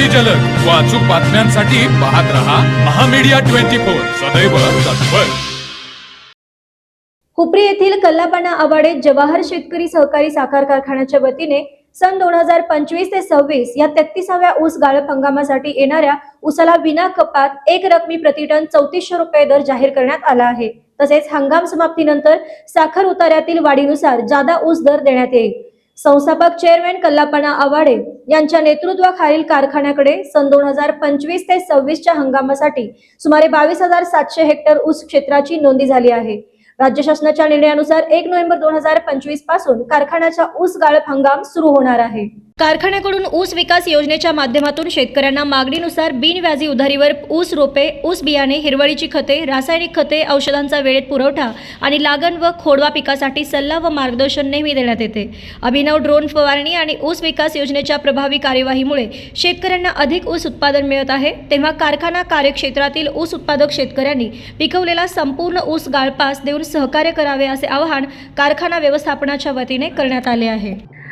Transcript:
अगदी जलद. व अचूक बातम्यांसाठी पाहत रहा महामीडिया ट्वेंटी फोर. सदैव तत्पर. हुपरी येथील कल्लापाना आवाडेत जवाहर शेतकरी सहकारी साखर कारखान्याच्या वतीने सन दोन हजार पंचवीस ते सव्वीस या तेहतीसाव्या ऊस गाळप हंगामासाठी येणाऱ्या ऊसाला विना कपात एक रकमी प्रतिटन चौतीसशे रुपये दर जाहीर करण्यात आला आहे. तसेच हंगाम समाप्तीनंतर साखर उतार्यातील वाढीनुसार जादा ऊस दर देण्यात येईल. संस्थापक चेअरमॅन कल्लापना आवाडे यांच्या नेतृत्वाखालील कारखान्याकडे सन दोन हजार पंचवीस ते सव्वीसच्या हंगामासाठी सुमारे बावीस हजार सातशे हेक्टर ऊस क्षेत्राची नोंदी झाली आहे. राज्य शासनाच्या निर्णयानुसार एक नोव्हेंबर दोन हजार पंचवीसपासून कारखान्याचा ऊस गाळप हंगाम सुरू होणार आहे. कारखान्याकडून ऊस विकास योजनेच्या माध्यमातून शेतकऱ्यांना मागणीनुसार बिनव्याजी उधारीवर ऊस रोपे ऊस बियाणे हिरवळीची खते रासायनिक खते औषधांचा वेळेत पुरवठा आणि लागण व खोडवा पिकासाठी सल्ला व मार्गदर्शन नेहमी देण्यात येते. अभिनव ड्रोन फवारणी आणि ऊस विकास योजनेच्या प्रभावी कार्यवाहीमुळे शेतकऱ्यांना अधिक ऊस उत्पादन मिळत आहे. तेव्हा कारखाना कार्यक्षेत्रातील ऊस उत्पादक शेतकऱ्यांनी पिकवलेला संपूर्ण ऊस गाळपास देऊन सहकार्य करावे असे आवाहन कारखाना व्यवस्थापनाच्या वतीने करण्यात आले आहे.